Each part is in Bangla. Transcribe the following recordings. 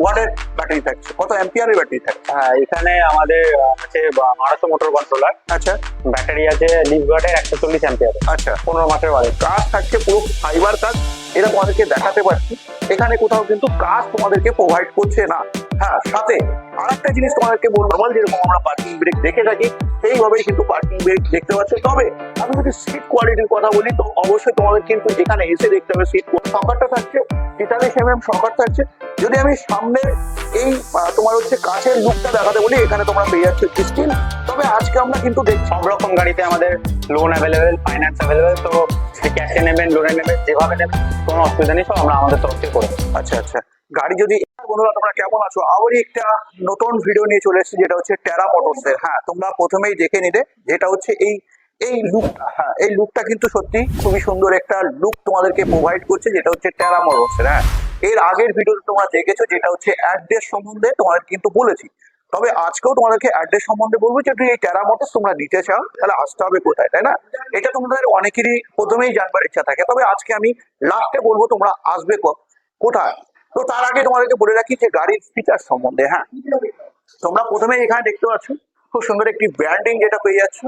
What a ব্যাটারি থাকছে। কত অ্যাম্পিয়ারের ব্যাটারি থাকছে? হ্যাঁ এখানে আমাদের আছে মারাসো মোটর কন্ট্রোলার আচ্ছা। ব্যাটারি আছে লিভগার্ডের একশো চল্লিশ অ্যাম্পিয়ার আচ্ছা। পনেরো মাসের বাজেট কাজ থাকছে পুরো ফাইবার কাজ। এটা তোমাদেরকে দেখাতে পারছি। এখানে কোথাও কিন্তু কাজ তোমাদেরকে প্রোভাইড করছে না। হ্যাঁ সাথে আর একটা জিনিস তোমাদেরকে বলব। নর্মাল যেরকম আমরা পার্কিং ব্রেক দেখে থাকি সেইভাবেই কিন্তু পার্কিং ব্রেক দেখতে পাচ্ছ। তবে আমি যদি সিট কোয়ালিটির কথা বলি তো অবশ্যই তোমাদের কিন্তু এখানে এসে দেখতে হবে সিট সকারটা থাকছে তেতাল্লিশ এম এম সকার থাকছে। যদি আমি সামনে এই তোমার হচ্ছে কাছের লুকটা দেখাতে বলি, এখানে তোমরা পেয়ে যাচ্ছ স্টিল তবে আজকে আমরা কিন্তু দেখছি সব রকম গাড়িতে আমাদের লোন অ্যাভেলেবেল ফাইন্যান্স অ্যাভেলেবেল তো ক্যাশে নেবেন লোনে নেবেন, যেভাবে নেবেন, কোনো অসুবিধা নেই, সব আমরা আমাদের তরফ থেকে করে আচ্ছা আচ্ছা। গাড়ি যদি বন্ধুরা, তোমরা কেমন আছো? আবারই একটা নতুন ভিডিও নিয়ে চলে এসেছি, যেটা হচ্ছে টেরা মোটরস এর। হ্যাঁ তোমরা প্রথমেই দেখে নিলে, যেটা হচ্ছে এই এই লুকটা হ্যাঁ এই লুকটা কিন্তু সত্যি খুবই সুন্দর একটা লুক তোমাদেরকে প্রোভাইড করছে, যেটা হচ্ছে টেরা মোটরস এর। হ্যাঁ এর আগের ভিডিওতে তোমরা দেখেছ যেটা হচ্ছে অ্যাড্রেস সম্বন্ধে, তোমাদের কিন্তু বলেছি। তবে আজকেও তোমাদেরকে অ্যাড্রেস সম্বন্ধে বলব যে এই টেরা তোমরা নিতে চাও, তাহলে আসতে হবে কোথায়, তাই না? এটা তোমাদের অনেকেরই প্রথমেই জানবার ইচ্ছা থাকে। তবে আজকে আমি লাস্টে বলব তোমরা আসবে কোথায়? তো তার আগে তোমাদেরকে বলে রাখি যে, গাড়ির ফিচার সম্বন্ধে হ্যাঁ? তোমরা প্রথমে এখানে দেখতে পাচ্ছ, খুব সুন্দর একটি ব্র্যান্ডিং যেটা পেয়ে যাচ্ছ।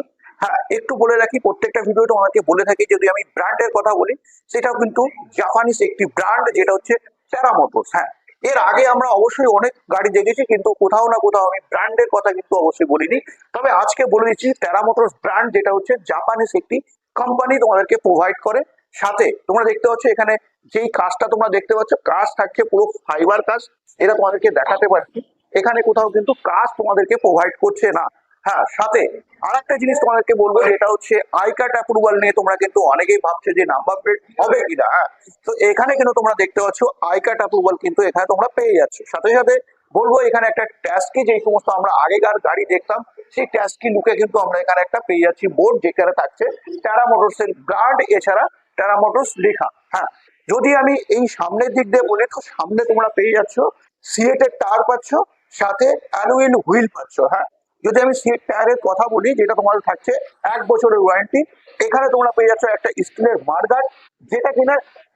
হ্যাঁ একটু বলে রাখি, প্রত্যেকটা ভিডিও তোমাকে বলে থাকি, যদি আমি ব্র্যান্ডের কথা বলি, সেটাও কিন্তু জাপানিজ একটি ব্র্যান্ড যেটা হচ্ছে প্যারা মোটরস হ্যাঁ। এর আগে আমরা অবশ্যই অনেক গাড়ি দেখেছি, কিন্তু কোথাও না কোথাও আমি ব্র্যান্ডের কথা কিন্তু অবশ্যই বলিনি। তবে আজকে বলে দিচ্ছি প্যারা মোটরস ব্র্যান্ড যেটা হচ্ছে জাপানিজ একটি কোম্পানি তোমাদেরকে প্রোভাইড করে। সাথে তোমরা দেখতে পাচ্ছ এখানে যেই কাজটা তোমরা দেখতে পাচ্ছ, কাজ থাকছে পুরো ফাইবার কাজ, এটা তোমাদেরকে দেখাতে পারছি। এখানে কোথাও কিন্তু কাজ তোমাদেরকে প্রোভাইড করছে না। হ্যাঁ সাথে আর একটা জিনিস তোমাদেরকে বলব, যেটা হচ্ছে আই কার্ড অ্যাপ্রুভাল নিয়ে তোমরা কিন্তু অনেকেই ভাবছ যে নাম্বার প্লেট হবে কিনা হ্যাঁ? তো এখানে কিন্তু তোমরা দেখতে পাচ্ছ আই কার্ড অ্যাপ্রুভাল কিন্তু এখানে তোমরা পেয়ে যাচ্ছ। সাথে সাথে বলব, এখানে একটা ট্যাস্কি যেই সমস্ত আমরা আগেকার গাড়ি দেখতাম, সেই ট্যাস্কি লুকে কিন্তু আমরা এখানে একটা পেয়ে যাচ্ছি বোর্ড যেখানে থাকছে টারা মোটরস এর গার্ড এছাড়া টারা মোটরস লেখা হ্যাঁ? যদি আমি এই সামনের দিক দিয়ে বলি, তো সামনে তোমরা পেয়ে যাচ্ছ সিএট এর টায়ার পাচ্ছ, সাথে অ্যালুইন হুইল পাচ্ছ হ্যাঁ? যদি আমি সিএট টায়ারের কথা বলি, যেটা তোমার থাকছে এক বছরের ওয়ারেন্টি এখানে তোমরা পেয়ে যাচ্ছ একটা স্টিলের মার্গার, যেটা কিনা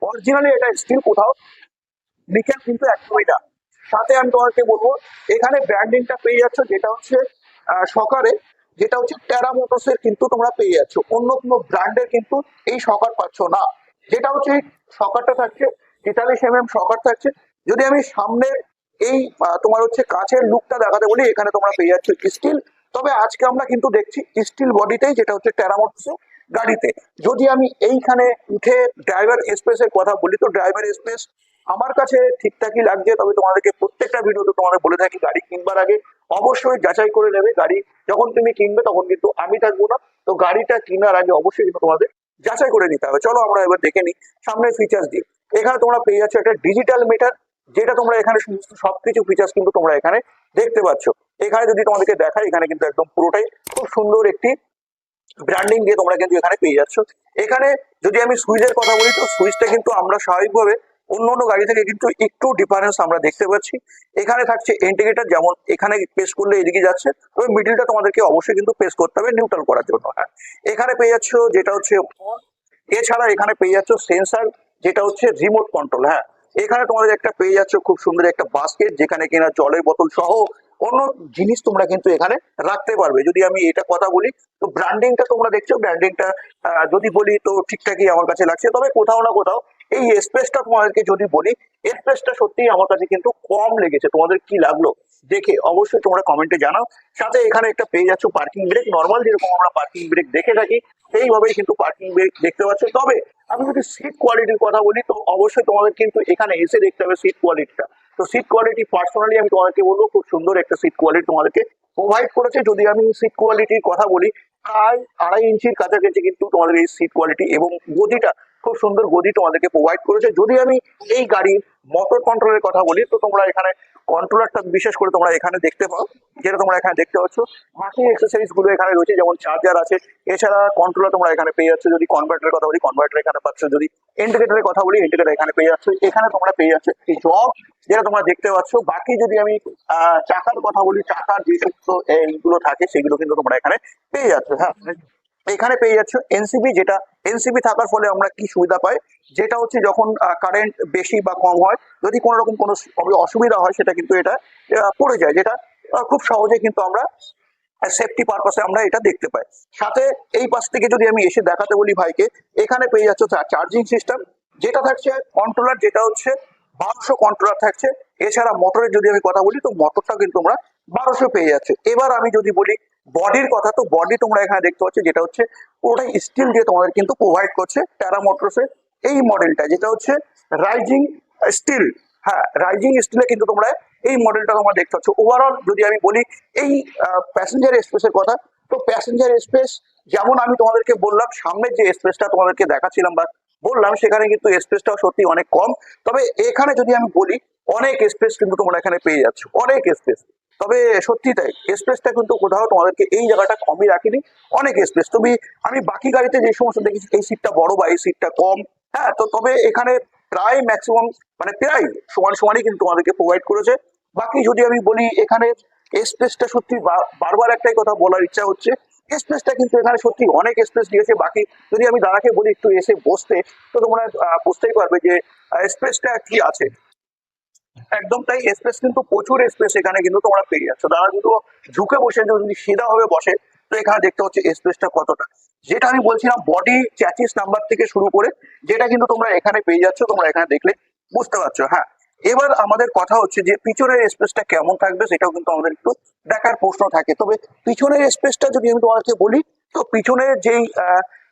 অরিজিনালি এটা স্টিল কোথাও, নিকেল কিন্তু একদমই না। সাথে আমি তোমাকে বলব, এখানে ব্র্যান্ডিংটা পেয়ে যাচ্ছ, যেটা হচ্ছে সকারে, যেটা হচ্ছে টেরা মোটরস এর কিন্তু তোমরা পেয়ে যাচ্ছ। অন্য কোনো ব্র্যান্ডের কিন্তু এই সকার পাচ্ছ না। যেটা হচ্ছে, সকারটা থাকছে, তেতাল্লিশ এম এম সকার থাকছে। যদি আমি সামনে এই তোমার হচ্ছে কাছের লুকটা দেখাতে বলি, এখানে তোমরা পেয়ে যাচ্ছ স্টিল তবে আজকে আমরা কিন্তু দেখছি স্টিল বডিতেই যেটা হচ্ছে টেরা মোটরস গাড়িতে। যদি আমি এইখানে উঠে ড্রাইভার এক্সপ্রেসের কথা বলি, তো ড্রাইভার এক্সপ্রেস আমার কাছে ঠিকঠাকই লাগছে, তবে তোমাদেরকে প্রত্যেকটা ভিডিওতে তোমাদের বলে থাকি, গাড়ি কিনবার আগে অবশ্যই যাচাই করে নেবে। গাড়ি যখন তুমি কিনবে, তখন কিন্তু আমি থাকব না। তো গাড়িটা কেনার আগে অবশ্যই কিন্তু তোমাদের যাচাই করে নিতে হবে। চলো আমরা এবার দেখে নিই সামনে ফিচার্স দিয়ে। এখানে তোমরা পেয়ে যাচ্ছ একটা ডিজিটাল মিটার যেটা তোমরা এখানে সমস্ত সবকিছু ফিচার্স কিন্তু তোমরা এখানে দেখতে পাচ্ছ। এখানে যদি তোমাদেরকে দেখাই, এখানে কিন্তু একদম পুরোটাই খুব সুন্দর একটি ব্র্যান্ডিং দিয়ে তোমরা কিন্তু এখানে পেয়ে যাচ্ছ। এখানে যদি আমি সুইচের কথা বলি, তো সুইচটা কিন্তু আমরা স্বাভাবিকভাবে অন্য অন্য গাড়ি থেকে কিন্তু একটু ডিফারেন্স আমরা দেখতে পাচ্ছি। এখানে থাকছে ইন্ডিকেটার যেমন এখানে পেস করলে এদিকে যাচ্ছে, তবে মিডিলটা তোমাদেরকে অবশ্যই কিন্তু পেস করতে হবে নিউট্রাল করার জন্য। হ্যাঁ এখানে পেয়ে যাচ্ছ যেটা হচ্ছে, এছাড়া এখানে পেয়ে যাচ্ছ সেন্সার যেটা হচ্ছে রিমোট কন্ট্রোল হ্যাঁ এখানে তোমাদের একটা পেয়ে যাচ্ছ খুব সুন্দর একটা বাস্কেট যেখানে কিনা জলের বোতল সহ অন্য জিনিস তোমরা কিন্তু এখানে রাখতে পারবে। যদি আমি এটা কথা বলি, তো ব্র্যান্ডিংটা তোমরা দেখছ ব্র্যান্ডিংটা যদি বলি তো ঠিকঠাকই আমার কাছে লাগছে। তবে কোথাও না কোথাও এই স্পেসটা তোমাদেরকে যদি বলি স্পেসটা সত্যিই আমার কাছে কিন্তু কম লেগেছে। তোমাদের কি লাগল দেখে অবশ্যই তোমরা কমেন্টে জানাও। সাথে এখানে একটা পেয়ে যাচ্ছ পার্কিং ব্রেক নর্মাল যেরকম আমরা পার্কিং ব্রেক দেখে থাকি, সেইভাবেই কিন্তু পার্কিং ব্রেক দেখতে পাচ্ছ। তবে আমি যদি সিট কোয়ালিটির কথা বলি, তো অবশ্যই তোমাদের কিন্তু এখানে এসে দেখতে হবে সিট কোয়ালিটিটা তো সিট কোয়ালিটি পার্সোনালি আমি তোমাদেরকে বলব, খুব সুন্দর একটা সিট কোয়ালিটি তোমাদেরকে প্রোভাইড করেছে। যদি আমি সিট কোয়ালিটির কথা বলি, প্রায় আড়াই ইঞ্চির কাছাকাছি কিন্তু তোমাদের এই সিট কোয়ালিটি এবং গদিটা, খুব সুন্দর গদি তোমাদেরকে প্রোভাইড করেছে। যদি আমি এই গাড়ির মোটর কন্ট্রোলের কথা বলি, তো তোমরা এখানে কন্ট্রোলারটা বিশেষ করে তোমরা এখানে দেখতে পাও, যেটা তোমরা এখানে দেখতে পাচ্ছ। বাকি এক্সারসাইজগুলো এখানে রয়েছে, যেমন চার্জার আছে। এছাড়া কন্ট্রোলার তোমরা এখানে পেয়ে যাচ্ছ, যদি কনভার্টারের কথা বলি কনভার্টার এখানে পাচ্ছ, যদি ইন্ডিকেটারের কথা বলি ইন্ডিকেটার এখানে পেয়ে যাচ্ছ। এখানে তোমরা পেয়ে যাচ্ছ একটি জব যেটা তোমরা দেখতে পাচ্ছ। বাকি যদি আমি চাকার কথা বলি, চাকার যে সমস্ত এইগুলো থাকে, সেগুলো কিন্তু তোমরা এখানে পেয়ে যাচ্ছ হ্যাঁ? এখানে পেয়ে যাচ্ছ এনসিবি যেটা এনসিবি থাকার ফলে আমরা কি সুবিধা পাই? যেটা হচ্ছে যখন কারেন্ট বেশি বা কম হয়, যদি কোনো রকম কোনো অসুবিধা হয়, সেটা কিন্তু এটা পড়ে যায়, যেটা খুব সহজে কিন্তু আমরা সেফটি পারপাসে আমরা এটা দেখতে পাই। সাথে এই পাশ থেকে যদি আমি এসে দেখাতে বলি ভাইকে, এখানে পেয়ে যাচ্ছে চার্জিং সিস্টেম যেটা থাকছে কন্ট্রোলার যেটা হচ্ছে বারোশো কন্ট্রোলার থাকছে। এছাড়া মোটরের যদি আমি কথা বলি, তো মোটরটা কিন্তু আমরা বারোশো পেয়ে যাচ্ছে। এবার আমি যদি বলি বডির কথা তো বডি তোমরা এখানে দেখতে পাচ্ছ, যেটা হচ্ছে পুরোটাই স্টিল দিয়ে তোমাদের কিন্তু প্রোভাইড করছে প্যারা মোটরসের এই মডেলটা যেটা হচ্ছে রাইজিং স্টিল হ্যাঁ রাইজিং স্টিলে কিন্তু তোমরা এই মডেলটা তোমরা দেখতে পাচ্ছ। ওভারঅল যদি আমি বলি এই প্যাসেঞ্জার স্পেসের কথা, তো প্যাসেঞ্জার স্পেস যেমন আমি তোমাদেরকে বললাম, সামনের যে স্পেসটা তোমাদেরকে দেখাচ্ছিলাম বা বললাম, সেখানে কিন্তু স্পেসটাও সত্যি অনেক কম। তবে এখানে যদি আমি বলি, অনেক স্পেস কিন্তু তোমরা এখানে পেয়ে যাচ্ছ, অনেক স্পেস তবে সত্যি তাই স্পেসটা কিন্তু কোথাও তোমাদেরকে এই জায়গাটা কমই রাখিনি, অনেক স্পেস তবে আমি বাকি গাড়িতে যে সমস্ত দেখেছি, এই সিটটা বড় বা এই সিটটা কম হ্যাঁ তো তবে এখানে প্রায় ম্যাক্সিমাম মানে প্রায় সমান সমানই কিন্তু তোমাদেরকে প্রোভাইড করেছে। বাকি যদি আমি বলি, এখানে স্পেসটা সত্যি বারবার একটাই কথা বলার ইচ্ছা হচ্ছে স্পেসটা কিন্তু এখানে সত্যি অনেক স্পেস দিয়েছে বাকি যদি আমি দাদাকে বলি, একটু এসে বসতে, তো তোমরা বুঝতেই পারবে যে স্পেসটা কি আছে। একদম তাই স্পেস কিন্তু প্রচুর স্পেস এখানে কিন্তু তোমরা পেয়ে যাচ্ছ। দাদা দুটো ঝুঁকে বসে যদি সিধা ভাবে বসে, তো এখানে দেখতে হচ্ছে স্পেসটা কতটা। যেটা আমি বলছিলাম বডি চ্যাচিস নাম্বার থেকে শুরু করে, যেটা কিন্তু তোমরা এখানে পেয়ে যাচ্ছ, তোমরা এখানে দেখলে বুঝতে পারছ হ্যাঁ। এবার আমাদের কথা হচ্ছে যে, পিছনের স্পেসটা কেমন থাকবে, সেটাও কিন্তু আমাদের একটু দেখার প্রশ্ন থাকে। তবে পিছনের স্পেসটা যদি আমি তোমাকে বলি, তো পিছনের যেই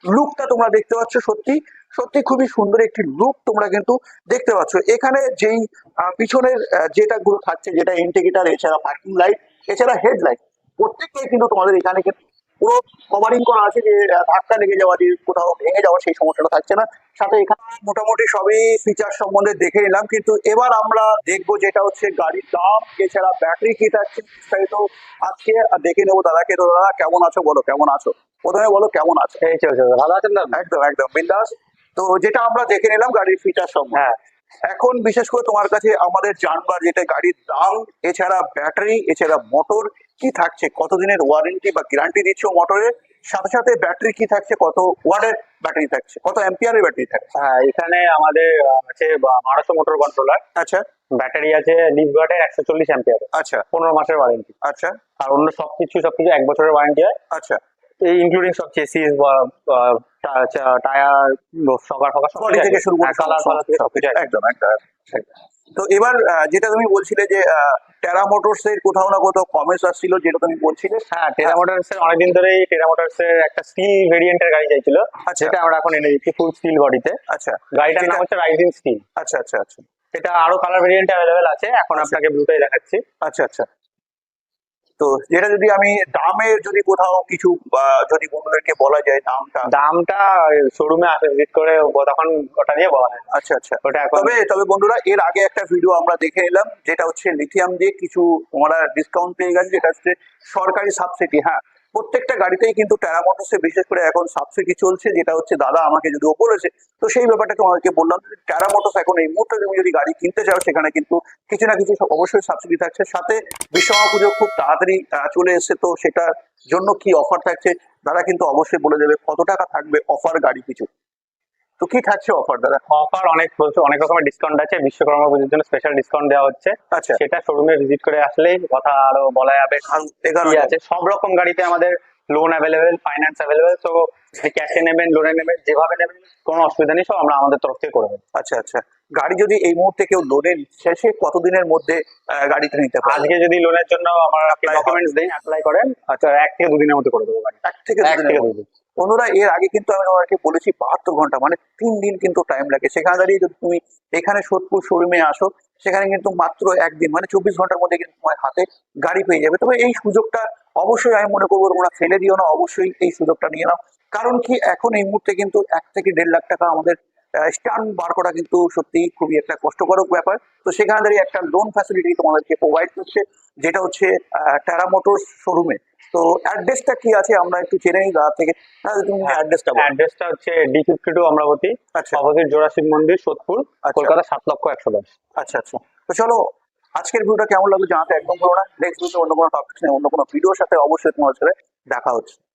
লুকটা তোমরা দেখতে পাচ্ছ সত্যি সত্যি খুবই সুন্দর একটি লুক তোমরা কিন্তু দেখতে পাচ্ছ। এখানে যেই পিছনের যেটা গুলো থাকছে, যেটা ইন্টিগ্রেটার এছাড়া পার্কিং লাইট এছাড়া হেডলাইট প্রত্যেকটাই কিন্তু তোমাদের এখানে কিন্তু পুরো কভারিং করা আছে যে ধাক্কা লেগে যাওয়া যে কোথাও ভেঙে যাওয়া সেই সমস্যাটা থাকছে না। সাথে এখানে মোটামুটি সবই ফিচার সম্বন্ধে দেখে নিলাম। কিন্তু এবার আমরা দেখব যেটা হচ্ছে গাড়ির দাম এছাড়া ব্যাটারি কি থাকছে বিস্তারিত আজকে আর দেখে নেব দাদাকে। তো দাদা কেমন আছো বলো কেমন আছো? প্রথমে বলো কেমন আছো? এই চলছে ভালো আছেন না একদম একদম বিন্দাস। তো যেটা আমরা দেখে নিলাম গাড়ির ফিচার সম্বন্ধে। হ্যাঁ। এখন বিশেষ করে তোমার কাছে আমাদের জানবার যেটা গাড়ির দাম এছাড়া ব্যাটারি এছাড়া মোটর কি থাকছে? কতদিনের ওয়ারেন্টি বা গ্যারান্টি দিচ্ছ মোটরের সাথে সাথে ব্যাটারি কি থাকছে? কত ওয়ার্ডের ব্যাটারি থাকছে? কত অ্যাম্পিয়ারের ব্যাটারি থাকছে? হ্যাঁ এখানে আমাদের আছে বারোশো মোটর কন্ট্রোলার আচ্ছা। ব্যাটারি আছে লিফগার্ডের একশো চল্লিশ অ্যাম্পিয়ার আচ্ছা। পনেরো মাসের ওয়ারেন্টি আচ্ছা। আর অন্য সবকিছু সবকিছু এক বছরের ওয়ারেন্টি হয়। আচ্ছা। এই ইনক্লুডিং সব চেসিস বা টায়ার সকার ফকার সব থেকে শুরু করে একদম একদম একদম। তো এবার যেটা তুমি বলছিলে যে টেরা মোটরস এর কোথাও না কোথাও কমেন্টস আসছিল যেটা তুমি বলছিলে। হ্যাঁ টেরা মোটরস এর অনেকদিন ধরেই টেরা মোটরস এর একটা স্টিল ভেরিয়েন্টের গাড়ি চাইছিল সেটা যেটা আমরা এখন এনে দিচ্ছি ফুল স্টিল বডিতে আচ্ছা। গাড়িটার নাম হচ্ছে রাইজিং স্টিল আচ্ছা আচ্ছা আচ্ছা। এটা আরও কালার ভেরিয়েন্ট অ্যাভেলেবেল আছে এখন আচ্ছা। আপনাকে ব্লুটাই দেখাচ্ছি। আচ্ছা আচ্ছা। তো যেটা যদি আমি দামের যদি কোথাও কিছু যদি বন্ধুদেরকে বলা যায় দামটা। দামটা শোরুমে আসে ভিজিট করে তখন ওটা নিয়ে বলা যায়। আচ্ছা আচ্ছা। ওটা তবে তবে বন্ধুরা এর আগে একটা ভিডিও আমরা দেখে এলাম যেটা হচ্ছে লিথিয়াম দিয়ে কিছু তোমরা ডিসকাউন্ট পেয়ে গেছে যেটা হচ্ছে সরকারি সাবসিডি হ্যাঁ। প্রত্যেকটা গাড়িতেই কিন্তু টেরা মোটরসে বিশেষ করে এখন সাবসিডি চলছে, যেটা হচ্ছে দাদা আমাকে যদি ও বলেছে, তো সেই ব্যাপারটা তোমাদেরকে বললাম টেরা মোটরস এখন এই মুহূর্তে তুমি যদি গাড়ি কিনতে চাও, সেখানে কিন্তু কিছু না কিছু অবশ্যই সাবসিডি থাকছে। সাথে বিশ্বকর্মা পুজো খুব তাড়াতাড়ি চলে এসছে, তো সেটার জন্য কি অফার থাকছে দাদা কিন্তু অবশ্যই বলে দেবে কত টাকা থাকবে অফার গাড়ি কিছু। তো কি থাকছে অফার দাদা? অফার অনেক অনেক রকমের ডিসকাউন্ট আছে বিশ্বকর্মা পুজোর জন্য স্পেশাল ডিসকাউন্ট দেওয়া হচ্ছে। আচ্ছা। সেটা শোরুমে ভিজিট করে আসলেই কথা আরও বলা যাবে। কি আছে সব রকম গাড়িতে আমাদের লোন অ্যাভেলেবেল ফাইন্যান্স অ্যাভেলেবেল তো ক্যাশে নেবেন লোনে নেবেন যেভাবে নেবেন কোনো অসুবিধা নেই সব আমরা আমাদের তরফ থেকে করে দেবো। আচ্ছা আচ্ছা। গাড়ি যদি এই মুহূর্তে কেউ লোনে শেষে কতদিনের মধ্যে গাড়িটা নিতে পারে আজকে যদি লোনের জন্য আমার ডকুমেন্টস দিই অ্যাপ্লাই করেন আচ্ছা। এক থেকে দুদিনের মধ্যে করে দেবো গাড়ি এক থেকে দুদিন। বন্ধুরা এর আগে কিন্তু আমি তোমাকে বলেছি বাহাত্তর ঘণ্টা মানে তিন দিন কিন্তু টাইম লাগে। সেখানে দাঁড়িয়ে যদি তুমি এখানে সোদপুর শোরুমে আসো, সেখানে কিন্তু মাত্র একদিন মানে চব্বিশ ঘণ্টার মধ্যে কিন্তু তোমার হাতে গাড়ি পেয়ে যাবে। তবে এই সুযোগটা অবশ্যই আমি মনে করব তোমরা ফেলে দিও না, অবশ্যই এই সুযোগটা নিয়ে নাও। কারণ কি, এখন এই মুহূর্তে কিন্তু এক থেকে দেড় লাখ টাকা আমাদের স্টান বার করা কিন্তু সত্যি খুবই একটা কষ্টকর ব্যাপার। তো সেখানে দাঁড়িয়ে একটা লোন ফ্যাসিলিটি তোমাদেরকে প্রোভাইড করছে, যেটা হচ্ছে টেরা মোটরস শোরুমে তো অ্যাড্রেসটা কি আছে আমরা একটু জেনে নিই গা থেকে। তুমি অ্যাড্রেসটা অ্যাড্রেসটা হচ্ছে ডি ফিফটি টু অমরাবতী আচ্ছা। অপোজিট জোড়াশিব মন্দির সোদপুর আচ্ছা। কলকাতা সাত লক্ষ একশো দশ। আচ্ছা আচ্ছা। তো চলো আজকের ভিডিওটা কেমন লাগল জানাতে একদম করো না। নেক্সট ভিডিও অন্য কোনো টপিক নিয়ে অন্য কোনো ভিডিওর সাথে অবশ্যই তোমার সাথে দেখা হচ্ছে।